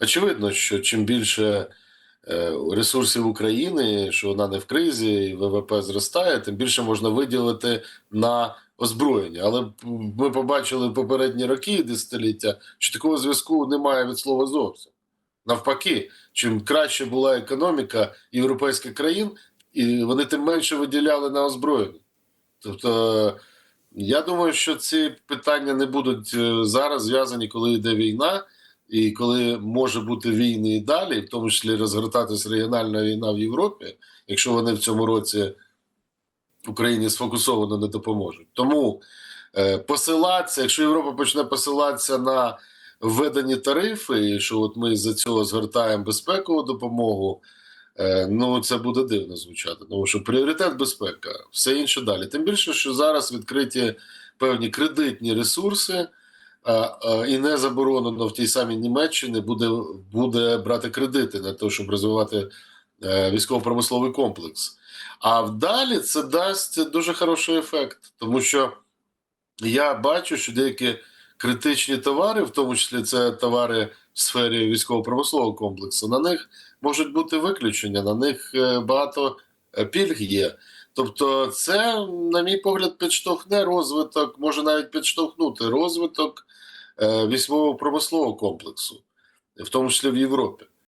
очевидно, що чим більше е, ресурсів України, що вона не в кризі, і ВВП зростає, тим більше можна виділити на озброєння. Але ми побачили попередні роки десятиліття, що такого зв'язку немає від слова зовсім. Навпаки, чим краще була економіка європейських країн, і вони тим менше виділяли на озброєння. Тобто, я думаю, що ці питання не будуть е, зараз зв'язані, коли йде війна, і коли може бути війни і далі, в тому числі розгортатись регіональна війна в Європі, якщо вони в цьому році Україні сфокусовано не допоможуть. Тому е, посилатися, якщо Європа почне посилатися на введені тарифи, що от ми за цього згортаємо безпекову допомогу. Е, Ну, це буде дивно звучати, тому що пріоритет безпека, все інше далі. Тим більше, що зараз відкриті певні кредитні ресурси, і не заборонено в тій самій Німеччині буде, буде брати кредити на те, щоб розвивати е, військово-промисловий комплекс. А вдалі це дасть дуже хороший ефект, тому що я бачу, що деякі критичні товари, в тому числі це товари в сфері військово-промислового комплексу, на них можуть бути виключення, на них е, багато е, пільг є. Тобто, це, на мій погляд, підштовхне розвиток, може навіть підштовхнути розвиток військово-промислового комплексу, в тому числі в Європі.